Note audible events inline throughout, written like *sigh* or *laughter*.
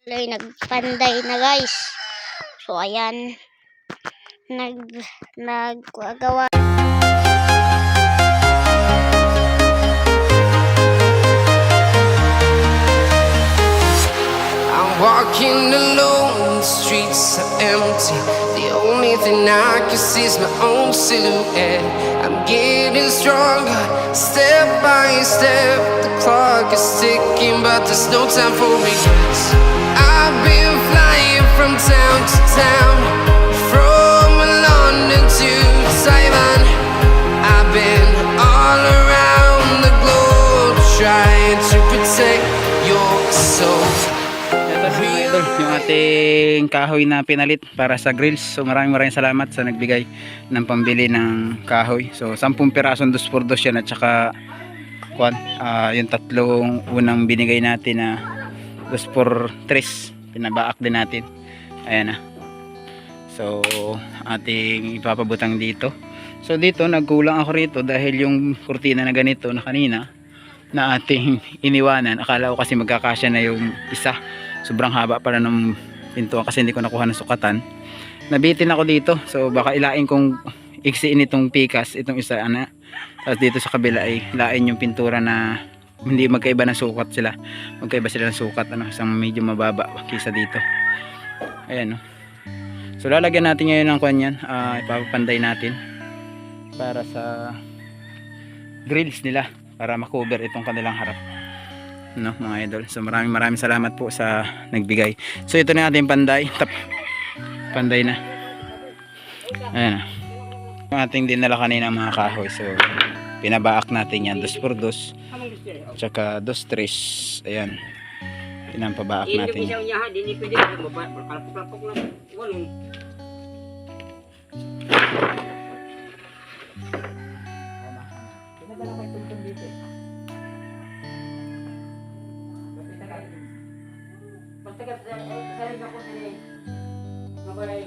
Tuloy nagpanday na guys. So ayan. Nag nagagawa I'm walking alone, the streets are empty. The only thing I can see is my own silhouette. I'm getting stronger, step by step. The clock is ticking, but there's no time for regrets. Been flying from town to town, from London to Taiwan. I've been all around the globe trying to protect your soul. Ito na mga idol, yung ating kahoy na pinalit para sa grills. So maraming maraming salamat sa nagbigay ng pambili ng kahoy. So 10 pirasong 2 por 2 yan at saka kwan, ah, yung tatlong unang binigay natin na 2 por 3 pinabaak din natin. Ayan na. So ating ipapabutang dito. So dito nagkulang ako rito dahil yung kurtina na ganito na kanina na ating *laughs* iniwanan. Akala ko kasi magkakasya na yung isa. Sobrang haba pala ng pintuan kasi hindi ko nakuha ng sukatan. Nabitin ako dito. So baka ilain kong iksiin itong pikas, itong isa ana. Tapos dito sa kabila ay lain yung pintura na hindi magkaiba ng sukat sila. Magkaiba sila ng sukat ano, isang medyo mababa kaysa dito. Ayan no. So lalagyan natin ngayon ng kwan yan. Ah, ipapapanday natin para sa grills nila para makover itong kanilang harap. No mga idol? So maraming maraming salamat po sa nagbigay. So ito na ating panday. Tap. Panday na. Ayan na yung ating dinala kanina mga kahoy. So pinabaak natin yan dos por dos tsaka dos tres ayan pinampabaak natin bisa niya ha, dini pwede kalapok-lapok lang. Walong. Basta ka sa sarili ako sa ni. Mabalay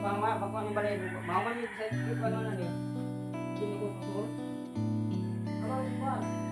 ko ko oy. Magpama, magpama ni balay. Maman ni sa ano na ni. Dini ko pasol. Ano ba?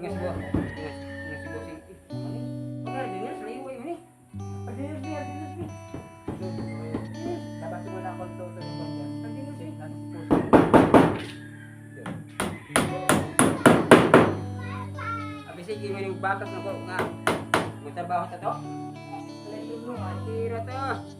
Ingat si Bo. Ingat- ingat si Bossing. Eh, ano ni? Pagkara, dinas, laiway mo ni. Ah, dinas ni, ah, dinas ni. Labas mo na akong toto ni Bossing. Ah, dinas ni. Abi sige mo yung bakas na ko nga. Magtrabaho ta to. Alay mo, tira to.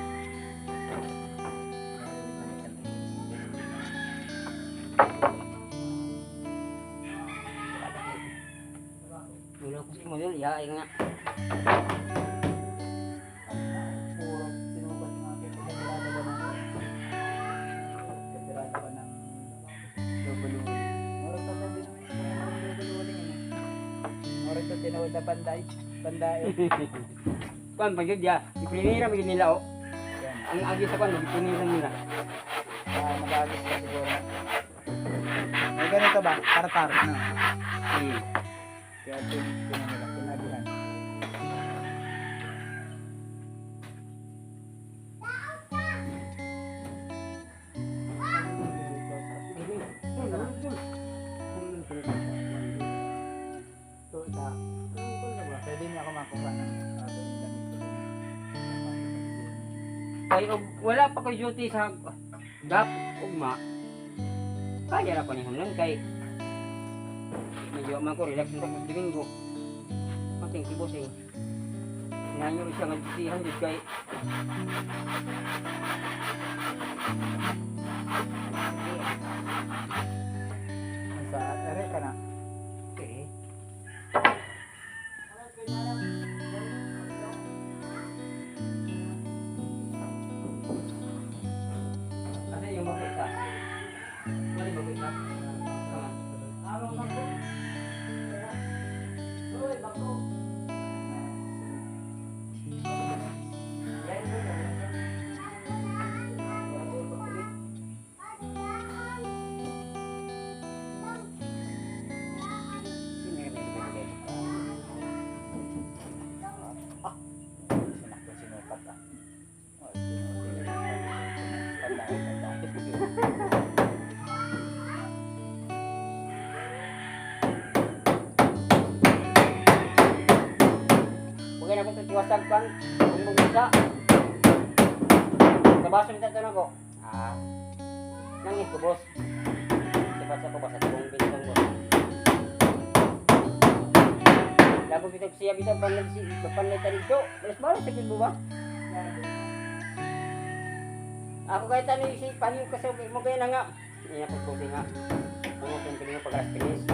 ano? Oras pa tinawad na panday. Panday. *laughs* Kuan pag yun, ya. Ipinira mo nila, oh. Yan. Ang agi sa kuan, ipinira nila. Ah, mag-agis ka siguro. May ganito ba? Tartar. No? Hmm. Kaya pin wala pa koy duty sa gap ugma. Kaya na ko ni hamlan kay medyo man ko relax sa domingo. Mating si bossing. Nanyo siya disihan jud kay Sa ere ka na. Pang kung bumisa. Kabaso nito tanong ko. Ah, nangis ko, boss. Ko ba sa tubong bintang boss? Lago kita siya kita panlay si panlay dito. Balas balas sakit mo ba? Ako kahit ano yung si paning kasabi mo kaya na nga. Iya pagkuti nga. Ano kung piling nga pag-alas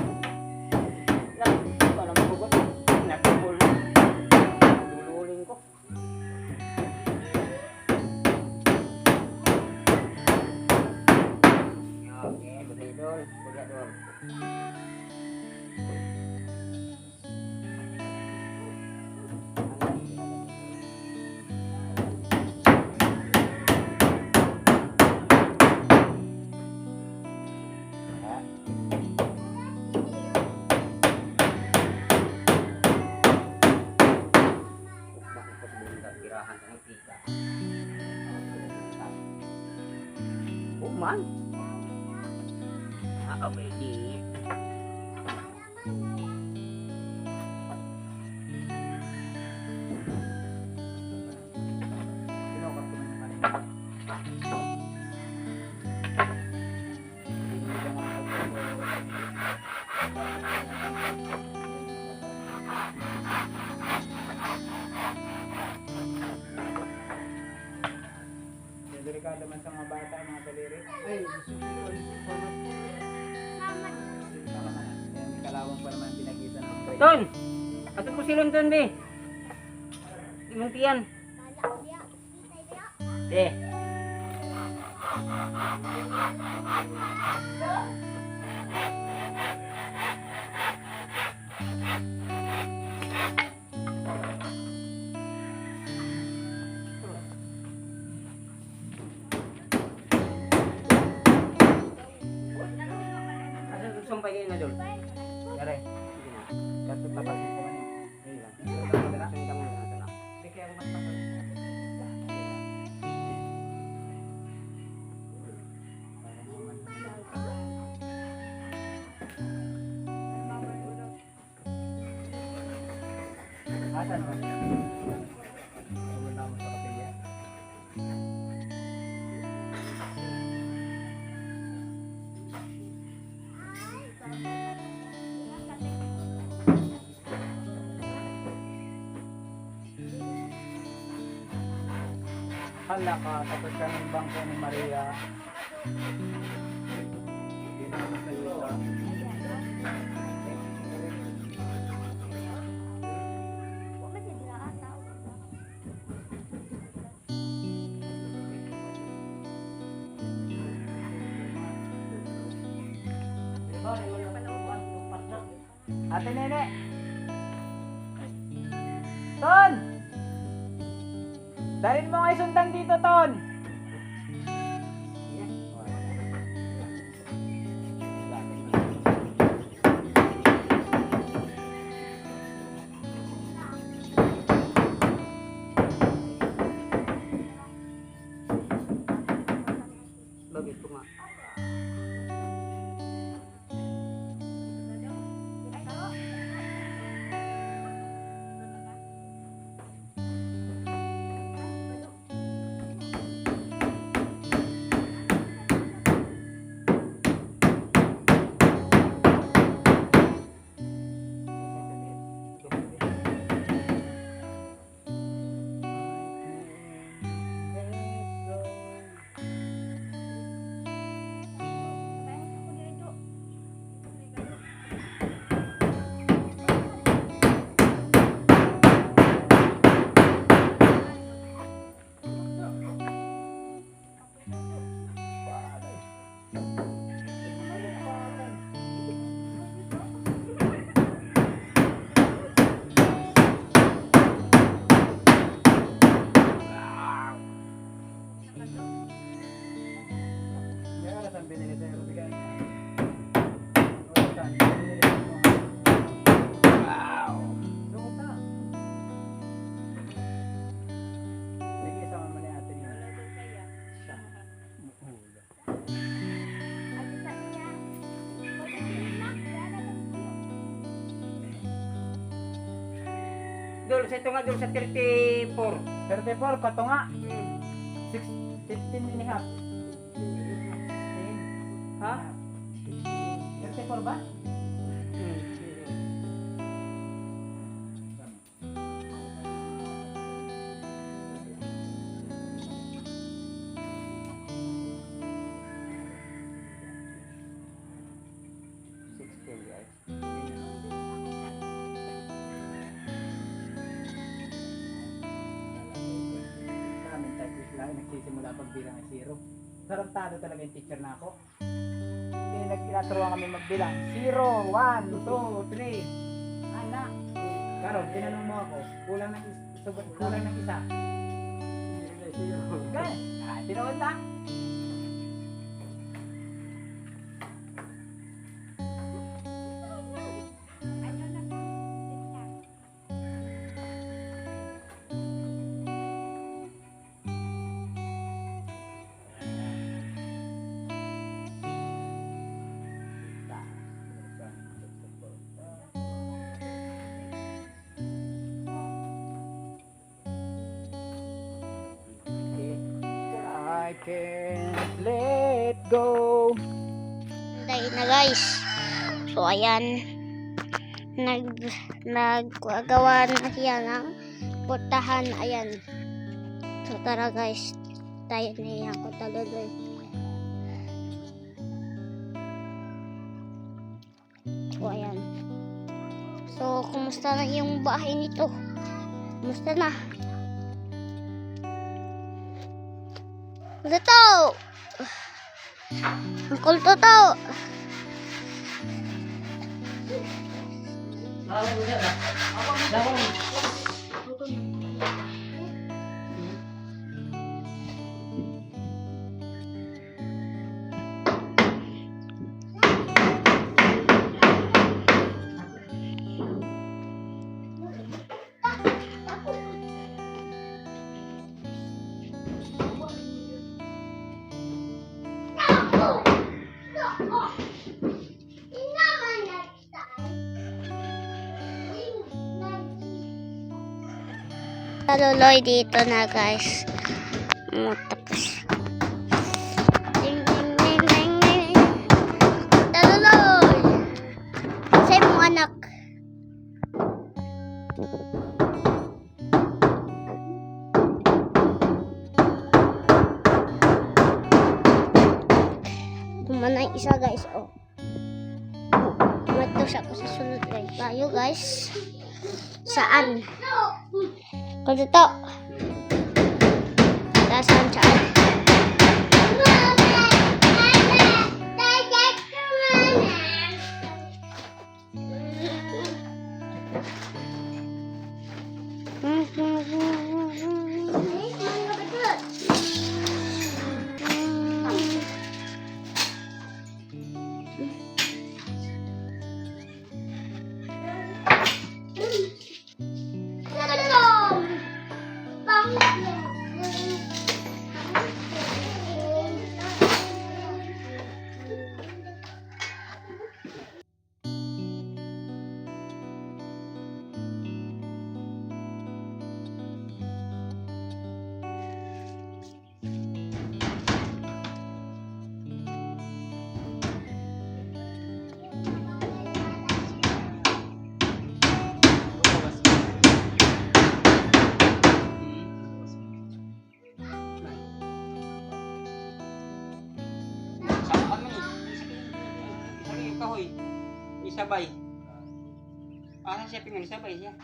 Yung delikado man sa mga bata, mga daliri. Ay, Tama na. Yan, may kalawang pa naman pinagitan ng break. Ton! Ato po silon ton, be. Imuntian. Hala ka, tapos ka ng bangko ni Maria. Nga dul sa 34. 34, kato nga. 6, 15 and a half. Ha? 34 ba? Tarantado talaga yung teacher na ako. Kaya nagtinaturuan kami magbilang. 0, 1, 2, 3. Anak. Karon, tinanong mo ako, kulang ng, kulang ng isa. Ganyan. Ah, tinood na. Can't let go. Panday na guys. So ayan. Nag naggagawa na siya ng putahan. Ayan. So tara guys. Tayo na yan ko taluloy. So ayan. So kumusta na yung bahay nito? Kumusta na? Ito! Ang kulto to! kaluloy dito na guys. Tapos. Kaluloy! Say mong anak. Tumanay isa guys, oh. Tumatok siya ko sa sunod guys. Tayo guys. Saan? Kung dito. Saan Isabay. Parang siya pinag-isabay siya.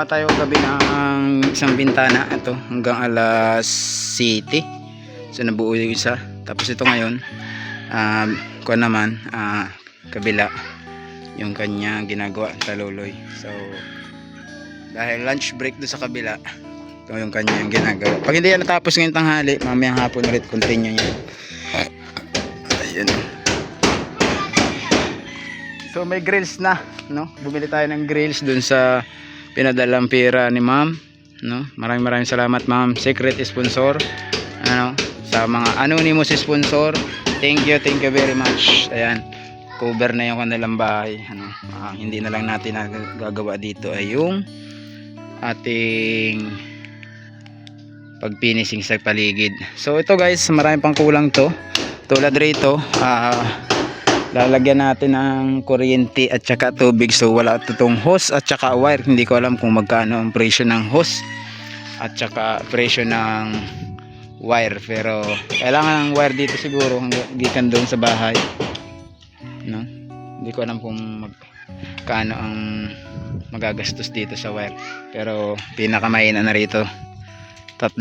Gumawa tayo kagabi ng isang bintana ito hanggang alas 7. So nabuo yung isa. Tapos ito ngayon um, ko naman ah, kabila yung kanya ginagawa taluloy. So dahil lunch break do sa kabila Ito yung kanya yung ginagawa. Pag hindi yan natapos ngayong tanghali, mamayang hapon ulit continue niya. Ayun. So may grills na, no? Bumili tayo ng grills dun sa pinadalang pera ni ma'am, no? Maraming maraming salamat ma'am. Secret sponsor, ano, sa mga anonymous sponsor. Thank you, thank you very much. Ayan, cover na yung kanilang bahay. Ano, ah, hindi na lang natin na gagawa dito ay yung ating pagpinising sa paligid. So ito guys, maraming pang kulang to. Tulad rito, ah lalagyan natin ng kuryente at saka tubig. So wala tutong hose at saka wire. Hindi ko alam kung magkano ang presyo ng hose at saka presyo ng wire. Pero kailangan ng wire dito siguro. Hanggang gikan doon sa bahay. No? Hindi ko alam kung magkano ang magagastos dito sa wire. Pero pinakamahina na rito. 3,000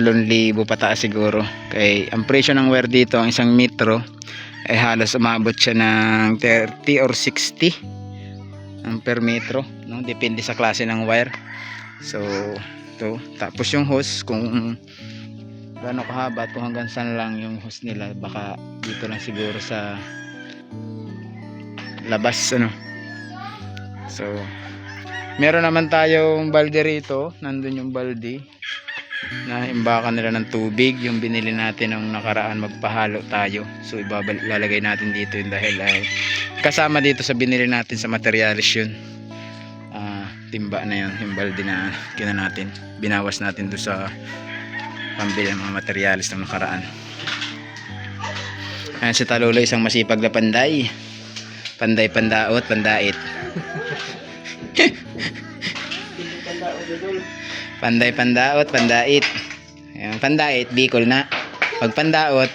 pataas siguro. Kay ang presyo ng wire dito ang isang metro ay halos umabot siya ng 30 or 60 ang per metro no? depende sa klase ng wire. So to tapos yung hose kung gaano kahaba at kung hanggang saan lang yung hose nila baka dito lang siguro sa labas ano? So meron naman tayong balde rito. Nandun yung balde na imbakan nila ng tubig yung binili natin nung nakaraan magpahalo tayo. So ibabalik natin dito yun dahil ay kasama dito sa binili natin sa materialis yun. Ah, timba na yun yung balde na kina natin. Binawas natin doon sa pambili ng mga materialis ng nakaraan. Ayan si Talulo isang masipag na panday. Panday pandaot pandait *laughs* Panday pandaot, pandait. Ayan, pandait, Bicol na. Pag pandaot,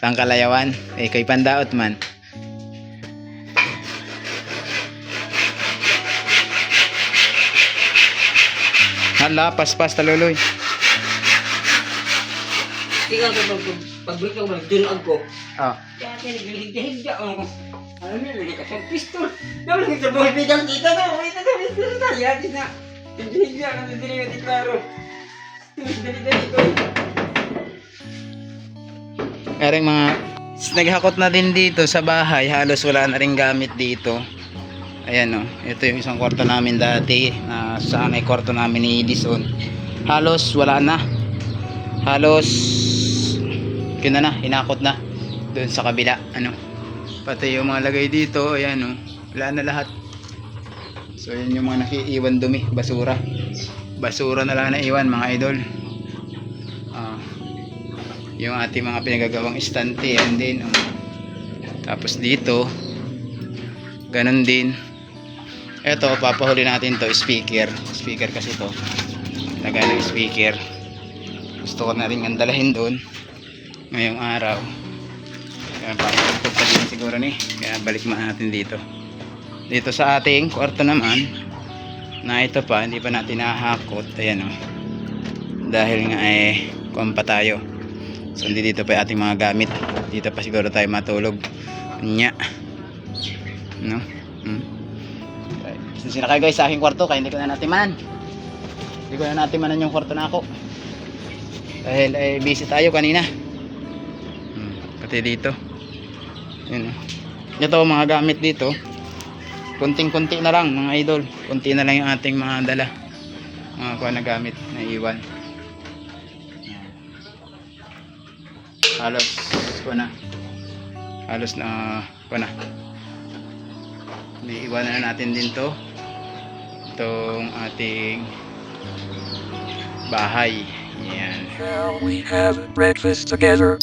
pangkalayawan. Eh, kay pandaot man. Hala, paspas taluloy. Ikaw ka pag pagbalik ko magdunag ko. Ah, Kaya pinaghilig-hilig ako. Hindi ka sa pistol. Dapat lang sa buhay bigyan kita na. Wait na pistol na. Yan na. Hindi ako hindi ko deklaro. Dali-dali ko. Ereng mga naghakot na din dito sa bahay, halos wala na rin gamit dito. Ayan oh, ito yung isang kwarto namin dati na saan ay kwarto namin ni Edison. Halos wala na. Halos yun na na, hinakot na doon sa kabila, ano. Pati yung mga lagay dito, ayan oh, wala na lahat. So yun yung mga nakiiwan dumi, basura. Basura na lang na iwan mga idol. Ah, yung ating mga pinagagawang estante yan din oh. tapos dito ganun din. Eto papahuli natin to speaker. Speaker kasi to. Lagay ng speaker. Gusto ko na rin ang dalahin doon ngayong araw. Kaya papagpag pa din siguro ni. Kaya balik natin dito dito sa ating kwarto naman na ito pa hindi pa natin nahakot ayan o dahil nga eh kuwan pa tayo So dito pa ating mga gamit. Dito pa siguro tayo matulog. Nya. No? Hmm. Okay. na kayo guys sa aking kwarto kaya hindi ko na natimanan. Hindi ko na natimanan yung kwarto na ako. Dahil eh, busy tayo kanina. Hmm. Pati dito. Yun. oh. Ito mga gamit dito. Kunting-kunti na lang mga idol. Kunti na lang yung ating mga dala. Mga kuha na gamit na iwan. halos ko na halos na ko na iiwanan na natin din to itong ating bahay yan Shall we have breakfast together?